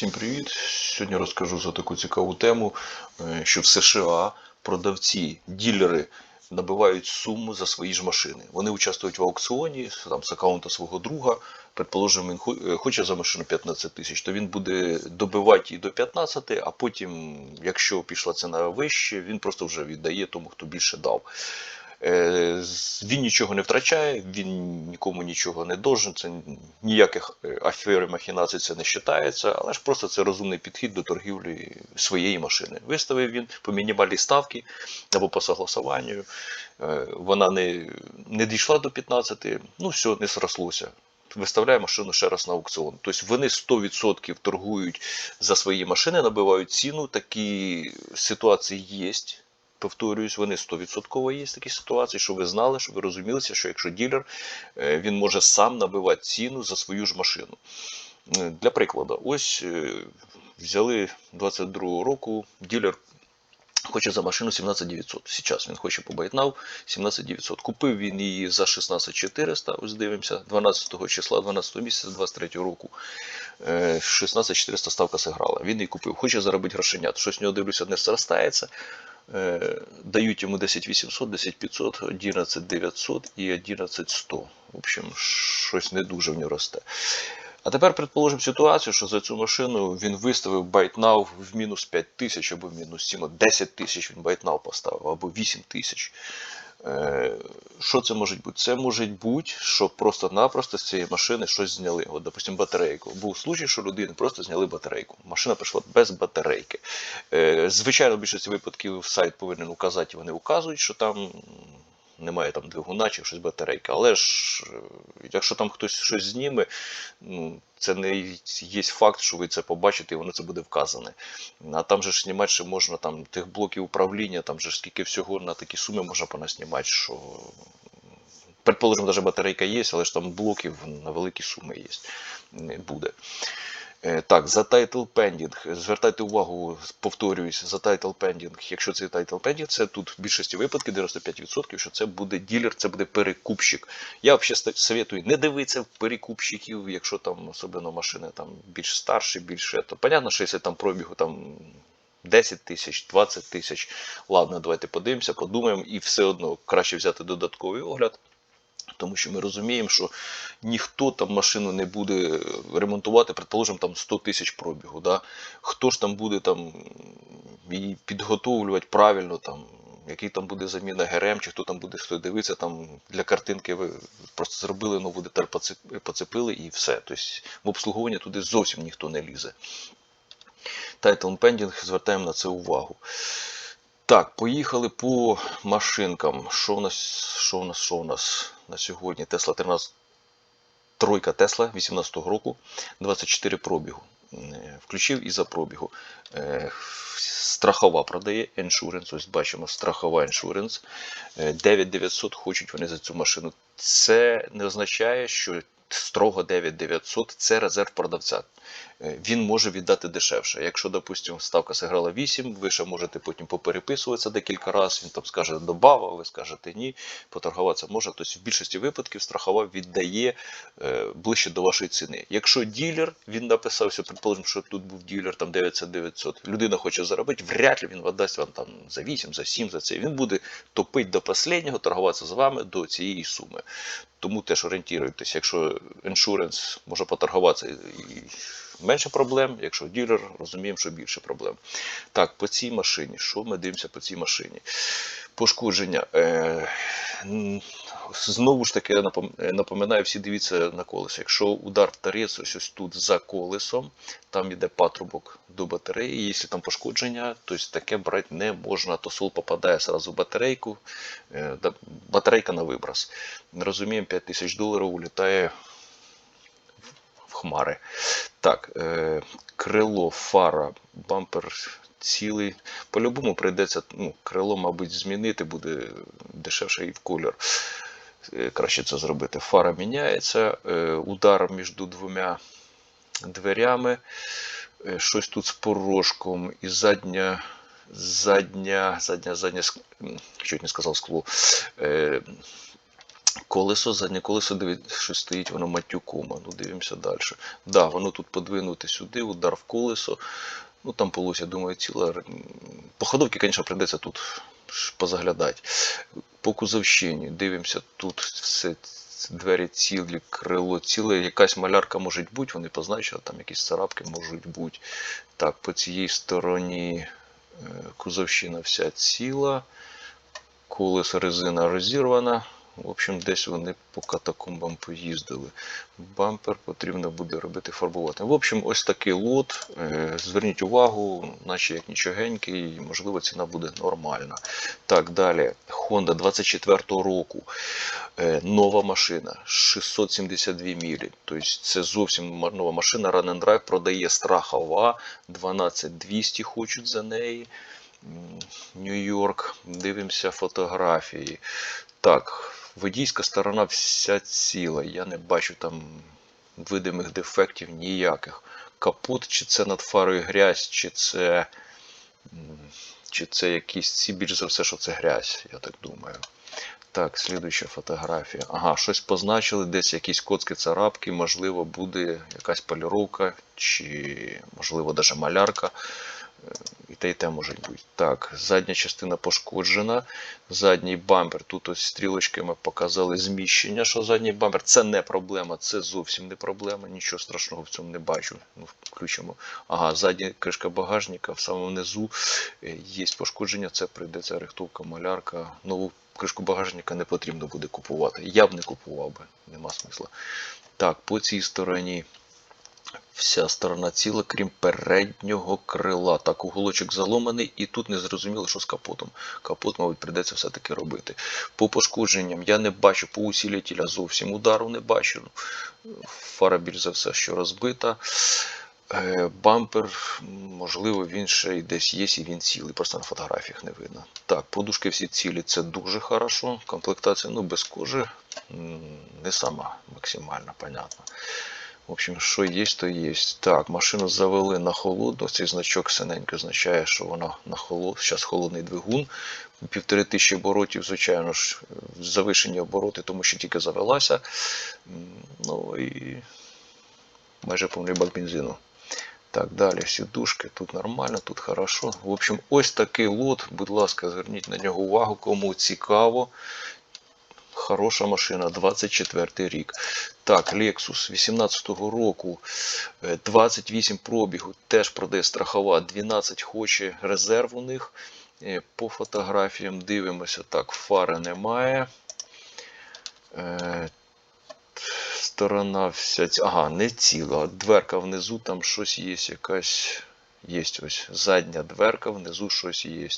Всім привіт! Сьогодні розкажу за таку цікаву тему, е, що в США продавці, ділери набивають суму за свої ж машини. Вони участвують в аукціоні там, з аккаунта свого друга. Предположимо, він е, хоче за машину 15 тисяч, то він буде добивати її до 15, а потім, якщо пішла ціна вище, він просто вже віддає тому, хто більше дав. Е, Він нічого не втрачає, він нікому нічого не должен, це ніяких е, афер і махінацій це не вважається, але ж просто це розумний підхід до торгівлі своєї машини. Виставив він по мінімальній ставці або по согласуванню. Е, Вона не, не дійшла до 15, ну все, не зрослося. Виставляє машину ще раз на аукціон. Тобто вони 100% торгують за свої машини, набивають ціну. Такі ситуації є. Повторююсь, вони 100% є такі ситуації, що ви знали, що ви розумілися, що якщо ділер, е, він може сам набивати ціну за свою ж машину. Е, Для прикладу, ось е, взяли 22 року, ділер хоче за машину 17900. Зараз він хоче по байтнав 17900. Купив він її за 16400, ось дивимося, 12 числа, 12 місяця 23 року. Е, 16400 ставка зіграла. Він її купив, хоче заробити грошенят. Щось в нього дивлюся, не зростається. Е, Дають йому 10800, 10500, 11900 і 11100. В общем, щось не дуже в нього росте. А тепер предположимо ситуацію, що за цю машину він виставив байтнав в мінус 5 тисяч або в мінус 7, 10 тисяч він байтнав поставив, або 8 тисяч. Е, Що це може бути? Це може бути, що просто-напросто з цієї машини щось зняли. От, допустимо, батарейку. Був случай, що людини просто зняли батарейку. Машина прийшла без батарейки. Е, Звичайно, в більшості випадків сайт повинен указати, вони указують, що там немає там двигуна чи щось батарейка. Але ж, е, якщо там хтось щось зніме, ну, це не є факт, що ви це побачите, і воно це буде вказане. А там же ж знімати ще можна там тих блоків управління, там же скільки всього на такі суми можна понаснімати, що. Предположимо, навіть батарейка є, але ж там блоків на великі суми є. Буде. Е, Так, за title pending. Звертайте увагу, повторююсь, за title pending. Якщо це title pending, це тут в більшості випадків 95%, що це буде ділер, це буде перекупщик. Я взагалі советую не дивитися в перекупщиків, якщо там особливо машини там більш старші, більше. То понятно, що якщо там пробігу там 10 тисяч, 20 тисяч. Ладно, давайте подивимося, подумаємо, і все одно краще взяти додатковий огляд. Тому що ми розуміємо, що ніхто там машину не буде ремонтувати, предположимо, там 100 тисяч пробігу. Да? Хто ж там буде там її підготовлювати правильно, там, який там буде заміна ГРМ, чи хто там буде хто дивитися, там для картинки ви просто зробили нову деталь, поцепили і все. Тобто в обслуговування туди зовсім ніхто не лізе. Title Pending, звертаємо на це увагу. Так, поїхали по машинкам. Що в нас, що в нас, що в нас на сьогодні? Тесла 13, тройка Тесла 18-го року, 24 пробігу. Е, Включив і за пробігу. Е, Страхова продає Insurance, ось бачимо, страхова. Е, 9900 хочуть вони за цю машину. Це не означає, що строго 9900 це резерв продавця. Е, Він може віддати дешевше. Якщо, допустимо, ставка зіграла 8, ви ще можете потім попереписуватися декілька разів, він там скаже добава, ви скажете ні, поторгуватися може. Тобто в більшості випадків страхова віддає е, ближче до вашої ціни. Якщо ділер, він написав, що предположимо, що тут був ділер там 900, людина хоче заробити, вряд ли він віддасть вам там за 8, за 7, за це. Він буде топити до останнього, торгуватися з вами до цієї суми. Тому теж орієнтуйтесь, якщо іншуренс може поторгуватися і менше проблем, якщо ділер, розуміємо, що більше проблем. Так, по цій машині, що ми дивимося по цій машині? Пошкодження. Е, Знову ж таки напоминаю, всі дивіться на колесо. Якщо удар в торець ось, ось тут за колесом, там йде патрубок до батареї. Якщо там пошкодження, то таке брати не можна. То сол попадає одразу в батарейку, е, батарейка на виброс. Розуміємо, 5 тисяч доларів улітає хмари. Так, е, крило, фара, бампер цілий. По-любому прийдеться, ну, крило, мабуть, змінити, буде дешевше і в колір. Е, Краще це зробити. Фара міняється, е, удар між двома дверями, е, щось тут з порожком і задня. Задня, задня, задня, чуть не сказав скло. Колесо, заднє колесо, що стоїть воно матюком. Ну, дивимося далі. Да, воно тут подвинуте сюди, удар в колесо. Ну там полусь, я думаю, ціла. м, По ходовці, звісно, прийдеться тут позаглядати. По кузовщині дивимося, тут все двері цілі, крило ціле, якась малярка може бути, вони позначили, там якісь царапки можуть бути. Так, по цій стороні е, кузовщина вся ціла, колесо резина розірвана. В общем, десь вони по катакомбам поїздили. Бампер потрібно буде робити фарбувати. В общем, ось такий лот. Е, Зверніть увагу, наче як нічогенький, можливо, ціна буде нормальна. Так, далі. Honda 24-го року. Е, Нова машина 672 мілі. Тобто це зовсім нова машина. Run and Drive продає страхова 12200 хочуть за неї. Нью-Йорк. Дивимося фотографії. Так, водійська сторона вся ціла. Я не бачу там видимих дефектів ніяких. Капот, чи це над фарою грязь, чи це. Чи це якісь ці, більш за все, що це грязь, я так думаю. Так, слідуюча фотографія. Ага, щось позначили, десь якісь коцки, царапки, можливо, буде якась поліровка, чи, можливо, навіть малярка. І те, і те може бути. Так, задня частина пошкоджена. Задній бампер. Тут ось стрілочками показали зміщення, що задній бампер. Це не проблема, це зовсім не проблема. Нічого страшного в цьому не бачу. Ну, включимо. Ага, задня кришка багажника, в самому низу е, є пошкодження. Це прийдеться рихтовка, малярка. Нову кришку багажника не потрібно буде купувати. Я б не купував би, нема смисла. Так, по цій стороні. Вся сторона ціла, крім переднього крила. Так, уголочок заломаний, і тут не зрозуміло, що з капотом. Капот, мабуть, прийдеться все-таки робити. По пошкодженням я не бачу, по усілітіля зовсім удару не бачу. Фара більш за все, що розбита. Е, Бампер, можливо, він ще й десь є, і він цілий, просто на фотографіях не видно. Так, подушки всі цілі, це дуже хорошо. Комплектація, ну, без кожи, не сама максимальна, понятно. В общем, що є, то є. Так, машину завели на холодну. Цей значок синенько означає, що вона на холод. Зараз холодний двигун. Півтори тисячі оборотів, звичайно ж, завишені обороти, тому що тільки завелася. Ну і майже повний бак бензину. Так, далі сідушки, тут нормально, тут хорошо. В общем, ось такий лот. Будь ласка, зверніть на нього увагу, кому цікаво. Хороша машина, 24 рік. Так, Lexus 18-го року, е, 28 пробігу, теж продає страхова, 12 хоче резерв у них. Е, По фотографіям дивимося, так, фари немає. Е, Сторона вся Ага, не ціла. Дверка внизу, там щось є, якась. Є ось задня дверка, внизу щось є.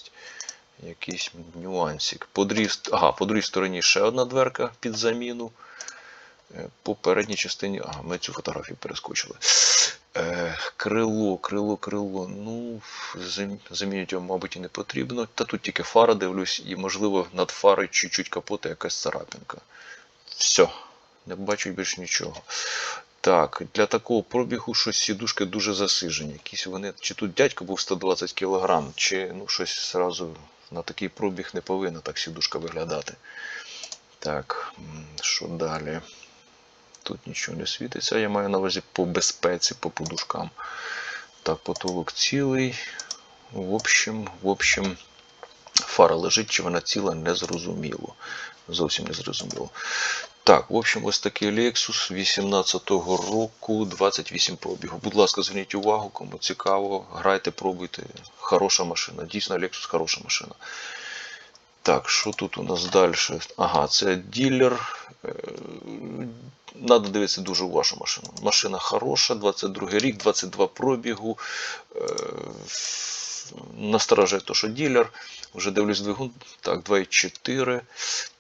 Якийсь нюансик. По другій, ага, по другій стороні ще одна дверка під заміну. Е, По передній частині. Ага, ми цю фотографію перескочили. Е, крило, крило, крило. Ну, зам- замінювати його, мабуть, і не потрібно. Та тут тільки фара дивлюсь, і, можливо, над фарою чуть-чуть капота якась царапинка. Все, не бачу більше нічого. Так, для такого пробігу щось сідушки дуже засижені. Якісь вони, чи тут дядько був 120 кг, чи ну, щось зразу на такий пробіг не повинна так сідушка виглядати. Так, що далі? Тут нічого не світиться, я маю на увазі по безпеці, по подушкам. Так, потолок цілий. В общем, в общем, фара лежить, чи вона ціла, незрозуміло. Зовсім не зрозуміло. Так, в общем, ось такий Lexus 18-го року, 28 пробігу. Будь ласка, зверніть увагу, кому цікаво, грайте, пробуйте. Хороша машина. Дійсно, Lexus хороша машина. Так, що тут у нас далі? Ага, це ділер. Е, Надо дивитися дуже вашу машину. Машина хороша, 22 рік, 22 пробігу. Е, Насторожує то, що ділер. Вже дивлюсь двигун. Так, 2,4,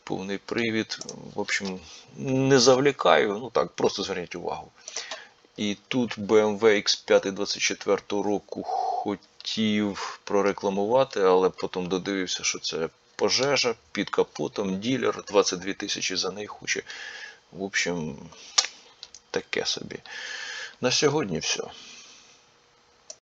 повний привід. В общем, не завлікаю, ну так, просто зверніть увагу. І тут BMW X5 24 року хотів прорекламувати, але потім додивився, що це пожежа під капотом, ділер, 22 тисячі за неї хоче. В общем, таке собі. На сьогодні все.